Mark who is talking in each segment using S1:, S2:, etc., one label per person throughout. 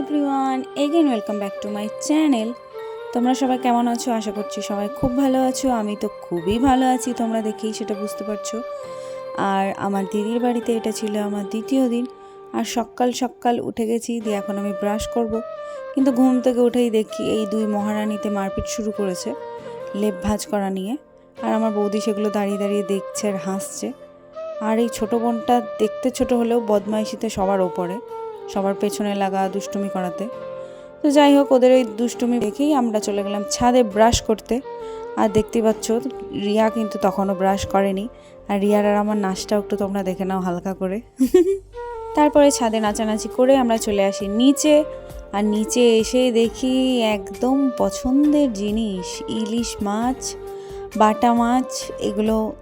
S1: Everyone again welcome back to my channel তোমরা সবাই কেমন আছো? আশা করছি সবাই খুব ভালো আছো। আমি তো খুবই ভালো আছি, তোমরা দেখেই সেটা বুঝতে পারছ। আর আমার দিদির বাড়িতে এটা ছিল আমার দ্বিতীয় দিন। আর সকাল সকাল উঠে গেছি, দিয়ে এখন আমি ব্রাশ করব। কিন্তু ঘুম থেকে উঠেই দেখি এই দুই মহারানীতে মারপিট শুরু করেছে, লেপ ভাজ করা নিয়ে। আর আমার বৌদি সেগুলো দাঁড়িয়ে দাঁড়িয়ে দেখছে আর হাসছে। আর এই ছোটো বোনটা দেখতে ছোট হলেও বদমাইশিতে সবার ওপরে। সবার পেছনে লাগা দুষ্টুমি করাতে। তো যাই হোক, ওদের ওই দুষ্টুমি দেখেই আমরা চলে গেলাম ছাদে ব্রাশ করতে। আর দেখতেই পাচ্ছ, রিয়া কিন্তু তখনও ব্রাশ করেনি। আর রিয়ার আর আমার নাচটাও একটু তোমরা দেখে নাও হালকা করে। তারপরে ছাদে নাচানাচি করে আমরা চলে আসি নিচে। আর নিচে এসে দেখি একদম পছন্দের জিনিস, ইলিশ মাছ, বাটা মাছ, এগুলো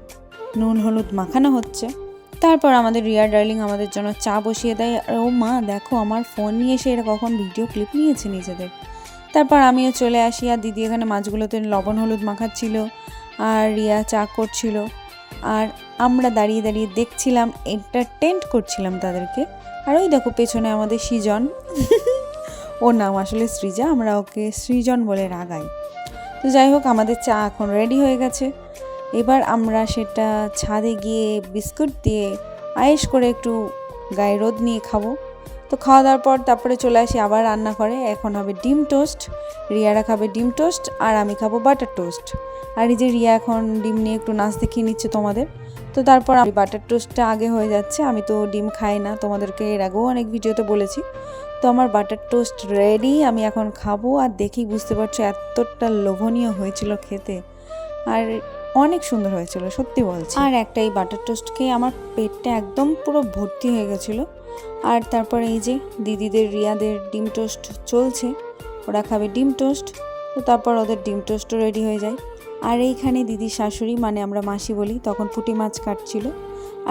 S1: নুন হলুদ মাখানো হচ্ছে। তারপর আমাদের রিয়া ডার্লিং আমাদের জন্য চা বসিয়ে দেয়। আর ও মা, দেখো আমার ফোন নিয়ে এসে এরা কখন ভিডিও ক্লিপ নিয়েছে নিজেদের। তারপর আমিও চলে আসি আর দিদি এখানে মাছগুলোতে লবণ হলুদ মাখাচ্ছিল আর রিয়া চা করছিল। আর আমরা দাঁড়িয়ে দাঁড়িয়ে দেখছিলাম এন্টারটেন্ট করছিলাম তাদেরকে। আর ওই দেখো পেছনে আমাদের সৃজন। ওর নাম আসলে সৃজা, আমরা ওকে সৃজন বলে রাগাই। তো যাই হোক, আমাদের চা এখন রেডি হয়ে গেছে। এবার আমরা সেটা ছাদে গিয়ে বিস্কুট দিয়ে আয়েস করে একটু গায়ে রোদ নিয়ে খাব। তো খাওয়া দাওয়ার পর তারপরে চলে আসি আবার রান্না করে এখন হবে ডিম টোস্ট। রিয়ারা খাবে ডিম টোস্ট আর আমি খাব বাটার টোস্ট। আর এই যে রিয়া এখন ডিম নিয়ে একটু নাচ দেখিয়ে নিচ্ছে তোমাদের। তো তারপর আমি বাটার টোস্টটা আগে হয়ে যাচ্ছে। আমি তো ডিম খাই না, তোমাদেরকে এর আগেও অনেক ভিডিওতে বলেছি। তো আমার বাটার টোস্ট রেডি, আমি এখন খাব। আর দেখেই বুঝতে পারছ, এতটা লোভনীয় হয়েছিল খেতে। আর অনেক সুন্দর হয়েছিল, সত্যি বলছি। আর একটা এই বাটার টোস্ট খেয়ে আমার পেটটা একদম পুরো ভর্তি হয়ে গেছিল। আর তারপর এই যে দিদিদের, রিয়াদের ডিম টোস্ট চলছে, ওরা খাবে ডিম টোস্ট, তো তারপর ওদের ডিম টোস্টও রেডি হয়ে যায়। আর এইখানে দিদির শাশুড়ি মানে আমরা মাসি বলি, তখন পুঁটি মাছ কাটছিল।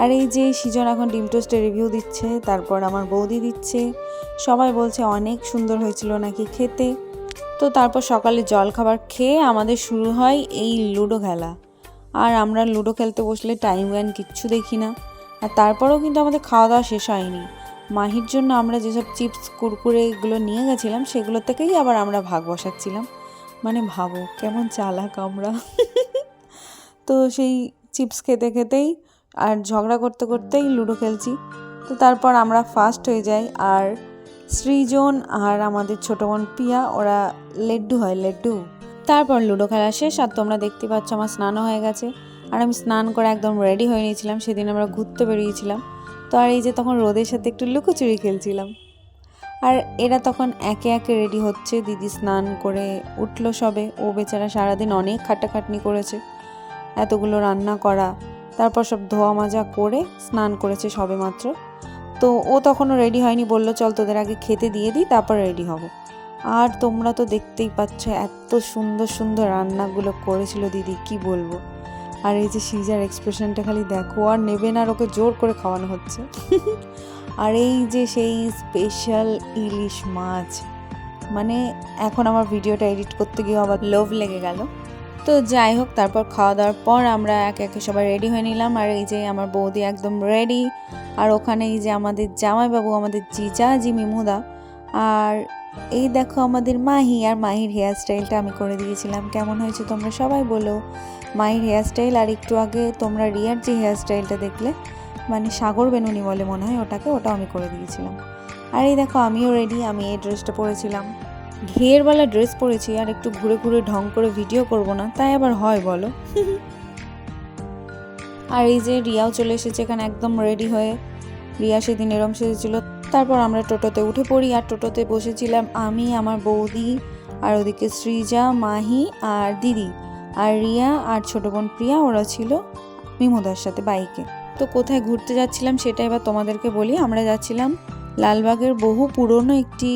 S1: আর এই যে সিজন এখন ডিম টোস্টের রিভিউ দিচ্ছে, তারপর আমার বৌদি দিচ্ছে। সবাই বলছে অনেক সুন্দর হয়েছিল নাকি খেতে। তো তারপর সকালে জল খাবার খেয়ে আমাদের শুরু হয় এই লুডো খেলা। আর আমরা লুডো খেলতে বসলে টাইম জ্ঞান কিচ্ছু দেখি না। আর তারপরেও কিন্তু আমাদের খাওয়া দাওয়া শেষ হয়নি। মাহির জন্য আমরা যেসব চিপস কুরকুরে এগুলো নিয়ে গেছিলাম, সেগুলো থেকেই আবার আমরা ভাগ বসাচ্ছিলাম। মানে ভাবো, কেমন চালাক আমরা। তো সেই চিপস খেতে খেতেই আর ঝগড়া করতে করতেই লুডো খেলছি। তো তারপর আমরা ফার্স্ট হয়ে যাই আর সৃজন আর আমাদের ছোটো বোন পিয়া, ওরা লেড্ডু হয়, লেড্ডু। তারপর লুডো খেলা শেষ আর তোমরা দেখতে পাচ্ছ আমার স্নানও হয়ে গেছে। আর আমি স্নান করে একদম রেডি হয়ে নিয়েছিলাম। সেদিন আমরা ঘুরতে বেরিয়েছিলাম। তো আর এই যে তখন রোদের সাথে একটু লুকোচুরি খেলছিলাম। আর এরা তখন একে একে রেডি হচ্ছে। দিদি স্নান করে উঠল সবে। ও বেচারা সারাদিন অনেক খাটাখাটনি করেছে। এতগুলো রান্না করা, তারপর সব ধোয়া মাজা করে স্নান করেছে সবে মাত্র। তো ও তখনও রেডি হয়নি। বলল, চল তোদের আগে খেতে দিয়ে দিই, তারপর রেডি হব। আর তোমরা তো দেখতেই পাচ্ছ এত সুন্দর সুন্দর রান্নাগুলো করেছিল দিদি, কি বলব? আর এই যে সিজার এক্সপ্রেশনটা খালি দেখো, আর নেবে না আর ওকে জোর করে খাওয়ানো হচ্ছে। আর এই যে সেই স্পেশাল ইলিশ মাছ মানে এখন আমার ভিডিওটা এডিট করতে গিয়ে আবার লোভ লেগে গেল। তো যাই হোক, তারপর খাওয়া দাওয়ার পর আমরা একে একে সবাই রেডি হয়ে নিলাম। আর এই যে আমার বৌদি একদম রেডি আর ওখানে এই যে আমাদের জামাইবাবু, আমাদের জিজা জি মিমুদা আর এই দেখো আমাদের মাহি, আর মাহির হেয়ার স্টাইলটা আমি করে দিয়েছিলাম। কেমন হয়েছে তোমরা সবাই বলো। মাহির হেয়ার স্টাইল আর একটু আগে তোমরা রিয়ার যে হেয়ার স্টাইলটা দেখলে মানে সাগর বেনুনি বলে মনে হয় ওটাকে, ওটাও আমি করে দিয়েছিলাম। আর এই দেখো, আমিও রেডি আমি এই ড্রেসটা পরেছিলাম। ঘেরওয়ালা ড্রেস পরেছি, আর একটু ঘুরে ঘুরে ঢং করে ভিডিও করব না, তাই আবার হয় বলো। আর এই যে রিয়াও চলে এসেছে, এখানে একদম রেডি হয়ে। রিয়া সেদিন এরম সেজেছিল তারপর আমরা টোটোতে উঠে পড়ি আর টোটোতে বসেছিলাম আমি, আমার বৌদি আর ওদিকে সৃজা মাহি আর দিদি আর রিয়া আর ছোটো বোন প্রিয়া, ওরা ছিল মিমোদার সাথে বাইকে। তো কোথায় ঘুরতে যাচ্ছিলাম সেটা এবার তোমাদেরকে বলি। আমরা যাচ্ছিলাম লালবাগের বহু পুরনো একটি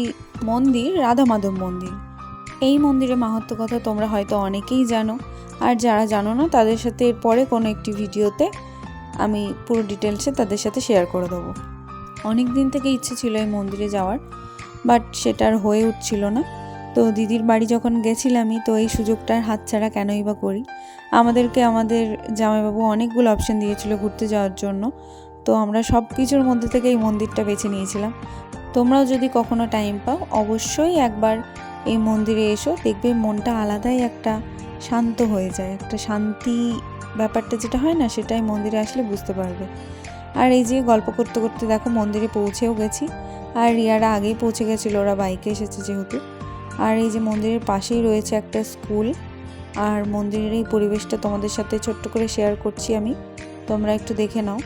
S1: মন্দির, রাধা মাধব মন্দির। এই মন্দিরের মাহাত্ম কথা তোমরা হয়তো অনেকেই জানো আর যারা জানো না তাদের সাথে এরপরে কোনো একটি ভিডিওতে আমি পুরো ডিটেলসে তাদের সাথে শেয়ার করে দেবো। অনেক দিন থেকে ইচ্ছে ছিল এই মন্দিরে যাওয়ার বাট সেটা আর হয়ে উঠছিল না। তো দিদির বাড়ি যখন গেছিলামই, তো এই সুযোগটার হাতছাড়া কেনই বা করি? আমাদেরকে আমাদের জামাইবাবু অনেকগুলো অপশন দিয়েছিল ঘুরতে যাওয়ার জন্য। তো আমরা সব কিছুর মধ্যে থেকে এই মন্দিরটা বেছে নিয়েছিলাম। তোমরাও যদি কখনো টাইম পাও, অবশ্যই একবার এই মন্দিরে এসো, দেখবে মনটা আলাদাই একটা শান্ত হয়ে যায়। একটা শান্তি ব্যাপারটা যেটা হয় না, সেটাই মন্দিরে আসলে বুঝতে পারবে। আর এই যে গল্প করতে করতে দেখো মন্দিরে পৌঁছেও গেছি। আর রিয়ারা আগেই পৌঁছে গেছিল, ওরা বাইকে এসেছে যেহেতু। আর এই যে মন্দিরের পাশেই রয়েছে একটা স্কুল। আর মন্দিরের এই পরিবেশটা তোমাদের সাথে ছোট্ট করে শেয়ার করছি আমি। তোমরা একটু দেখে নাও।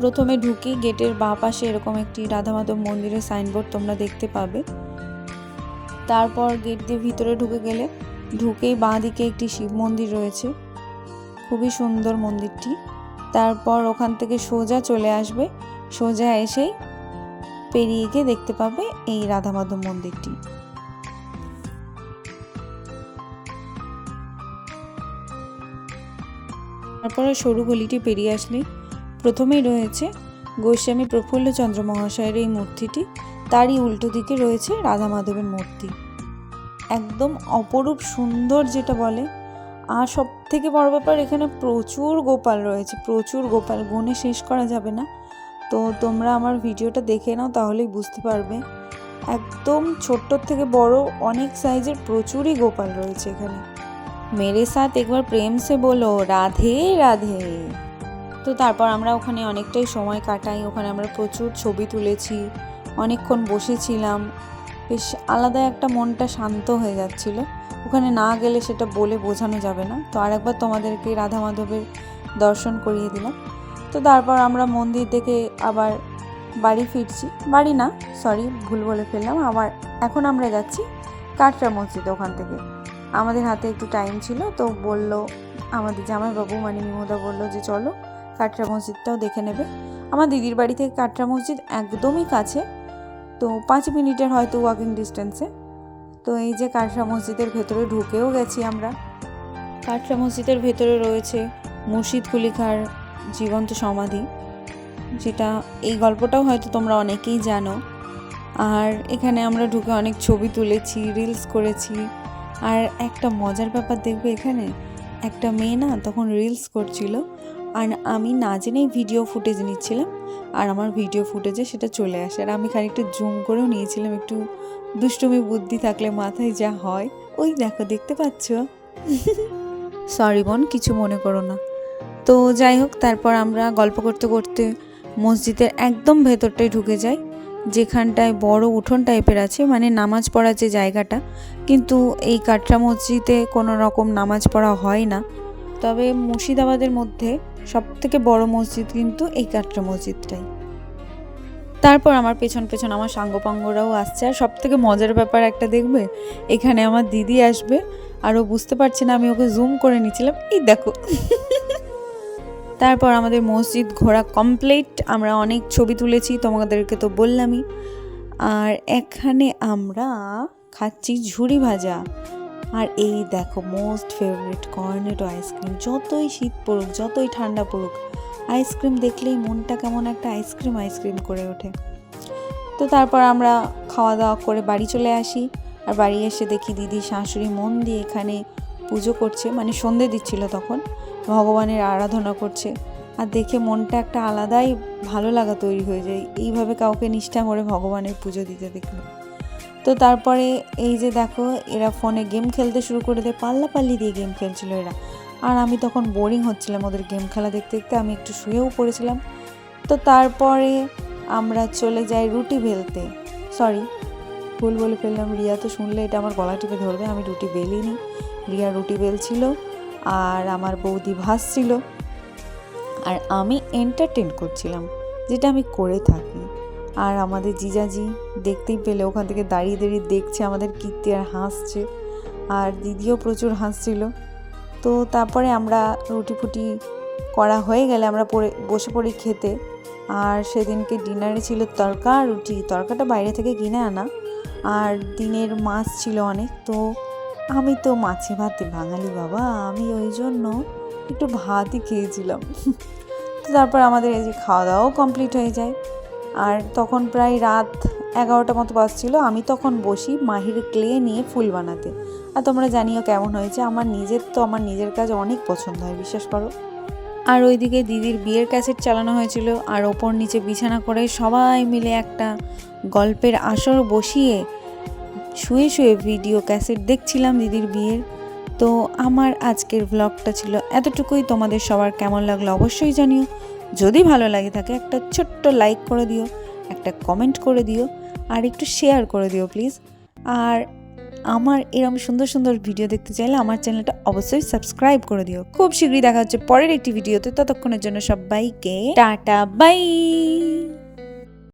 S1: প্রথমে ঢুকি, গেটের বাঁ পাশে এরকম একটি রাধা মাধব মন্দিরের সাইনবোর্ড তোমরা দেখতে পাবে। তারপর গেট দিয়ে ভিতরে ঢুকে গেলে ঢুকেই বাঁ দিকে একটি শিব মন্দির রয়েছে। খুবই সুন্দর মন্দিরটি। তারপর ওখান থেকে সোজা চলে আসবে। সোজা এসেই পেরিয়ে গিয়ে দেখতে পাবে এই রাধা মাধব মন্দিরটি। তারপরে সরু গলিটি পেরিয়ে আসলেই প্রথমেই রয়েছে গোস্বামী প্রফুল্লচন্দ্র মহাশয়ের এই মূর্তিটি। তারই উল্টো দিকে রয়েছে রাধা মাধবের মূর্তি। একদম অপরূপ সুন্দর যেটা বলে আর সব থেকে বড় ব্যাপার, এখানে প্রচুর গোপাল রয়েছে, প্রচুর গোপাল। গুণে শেষ করা যাবে না। তো তোমরা আমার ভিডিওটা দেখে নাও, তাহলেই বুঝতে পারবে। একদম ছোট্ট থেকে বড়, অনেক সাইজের প্রচুরই গোপাল রয়েছে এখানে। মেরে সাথ একবার প্রেম সে বলো, রাধে রাধে। তো তারপর আমরা ওখানে অনেকটাই সময় কাটাই, ওখানে আমরা প্রচুর ছবি তুলেছি, অনেকক্ষণ বসেছিলাম। বেশ আলাদা একটা মনটা শান্ত হয়ে যাচ্ছিল। ওখানে না গেলে সেটা বলে বোঝানো যাবে না। তো আরেকবার তোমাদেরকে রাধা মাধবের দর্শন করিয়ে দিলাম। তো তারপর আমরা মন্দির থেকে আবার বাড়ি ফিরছি। বাড়ি না সরি ভুল বলে ফেললাম। আবার এখন আমরা যাচ্ছি কাটরা মসজিদ ওখান থেকে। আমাদের হাতে একটু টাইম ছিল, তো বলল আমাদের জামাইবাবু মানে মিমোদা বলল যে চলো কাটরা মসজিদটাও দেখে নেবে। আমার দিদির বাড়ি থেকে কাটরা মসজিদ একদমই কাছে, তো পাঁচ মিনিটের হয়তো ওয়াকিং ডিস্টেন্সে তো এই যে কাটরা মসজিদের ভেতরে ঢুকেও গেছি আমরা। কাটরা মসজিদের ভেতরে রয়েছে মুর্শিদ কুলিখার জীবন্ত সমাধি, যেটা এই গল্পটাও হয়তো তোমরা অনেকেই জানো। আর এখানে আমরা ঢুকে অনেক ছবি তুলেছি রিলস করেছি। আর একটা মজার ব্যাপার দেখবে এখানে, একটা মেয়ে না তখন রিলস করছিল, আর আমি না জেনেই ভিডিও ফুটেজ নিচ্ছিলাম, আর আমার ভিডিও ফুটেজে সেটা চলে আসে। আর আমি খানিকটা জুম করেও নিয়েছিলাম একটু দুষ্টুমি বুদ্ধি থাকলে মাথায় যা হয়, ওই দেখো, দেখতে পাচ্ছ? সরি বোন, কিছু মনে করো না। তো যাই হোক, তারপর আমরা গল্প করতে করতে মসজিদের একদম ভেতরটাই ঢুকে যাই, যেখানটায় বড় উঠোন টাইপের আছে মানে নামাজ পড়ার যে জায়গাটা। কিন্তু এই কাটরা মসজিদে কোনো রকম নামাজ পড়া হয় না। তবে মুর্শিদাবাদের মধ্যে সব থেকে বড় মসজিদ কিন্তু এই কাটরা মসজিদটাই। তারপর আমার পেছন পেছন আমার সাঙ্গপাঙ্গরাও আসছে। আর সব থেকে মজার ব্যাপার একটা দেখবে, এখানে আমার দিদি আসবে, আর ও বুঝতে পারছে না আমি ওকে জুম করে নিয়েছিলাম এই দেখো। তারপর আমাদের মসজিদ ঘোরা কমপ্লিট আমরা অনেক ছবি তুলেছি, তোমাদেরকে তো বললামই। আর এখানে আমরা খাচ্ছি ঝুড়ি ভাজা। আর এই দেখো মোস্ট ফেভারিট কর্নেটো আইসক্রিম যতই শীত পড়ুক, যতই ঠান্ডা পড়ুক আইসক্রিম দেখলেই মনটা কেমন একটা আইসক্রিম আইসক্রিম করে ওঠে। তো তারপর আমরা খাওয়া দাওয়া করে বাড়ি চলে আসি আর বাড়ি এসে দেখি দিদি, শাশুড়ি মন দিয়ে এখানে পুজো করছে মানে সন্ধে দিচ্ছিল তখন। ভগবানের আরাধনা করছে আর দেখে মনটা একটা আলাদাই ভালো লাগা তৈরি হয়ে যায়। এইভাবে কাউকে নিষ্ঠা করে ভগবানের পুজো দিতে দেখলে। তো তারপরে এই যে দেখো, এরা ফোনে গেম খেলতে শুরু করে দেয় পাল্লা পাল্লি দিয়ে গেম খেলছিল এরা। আর আমি তখন বোরিং হচ্ছিলাম ওদের গেম খেলা দেখতে দেখতে, আমি একটু শুয়েও পড়েছিলাম। তো তারপরে আমরা চলে যাই রুটি বেলতে। সরি ভুল বলে ফেললাম, রিয়া তো শুনলে এটা আমার গলা টিপে ধরবে, আমি রুটি বেলিনি। রিয়া রুটি বেলছিল আর আমার বৌদি ভাসছিল আর আমি এন্টারটেন করছিলাম, যেটা আমি করে থাকি। আর আমাদের জিজাজি দেখতেই পেলে, ওখান থেকে দাঁড়িয়ে দাঁড়িয়ে দেখছে আমাদের কীর্তি আর হাসছে। আর দিদিও প্রচুর হাসছিল। তো তারপরে আমরা রুটি ফুটি করা হয়ে গেলে আমরা পড়ে, বসে পড়ি খেতে। আর সেদিনকে ডিনারে ছিল তরকা রুটি। তরকাটা বাইরে থেকে কিনে আনা। আর দিনের মাছ ছিল অনেক। তো আমি তো মাছে ভাতে বাঙালি বাবা। আমি ওই জন্য একটু ভাতই খেয়েছিলাম। তো তারপর আমাদের এই যে খাওয়া দাওয়াও কমপ্লিট হয়ে যায়। আর তখন প্রায় রাত এগারোটা মতো বাজছিল, আমি তখন বসি মাহির ক্লে নিয়ে ফুল বানাতে। আর তোমরা জানিও কেমন হয়েছে, আমার নিজের তো আমার নিজের কাজ অনেক পছন্দ হয়, বিশ্বাস করো। আর ওইদিকে দিদির বিয়ের ক্যাসেট চালানো হয়েছিল, আর ওপর নিচে বিছানা করে সবাই মিলে একটা গল্পের আসর বসিয়ে শুয়ে শুয়ে ভিডিও ক্যাসেট দেখছিলাম দিদির বিয়ের। তো আমার আজকের ব্লগটা ছিল এতটুকুই। তোমাদের সবার কেমন লাগল অবশ্যই জানিও। যদি ভালো লাগে থাকে একটা ছোট্ট লাইক করে দিও, একটা কমেন্ট করে দিও, আর একটু শেয়ার করে দিও প্লিজ আর আমার এরকম সুন্দর সুন্দর ভিডিও দেখতে চাইলে আমার চ্যানেলটা অবশ্যই সাবস্ক্রাইব করে দিও। খুব শীঘ্রই দেখা হচ্ছে পরের একটি ভিডিওতে ততক্ষণের জন্য সবাইকে টাটা বাই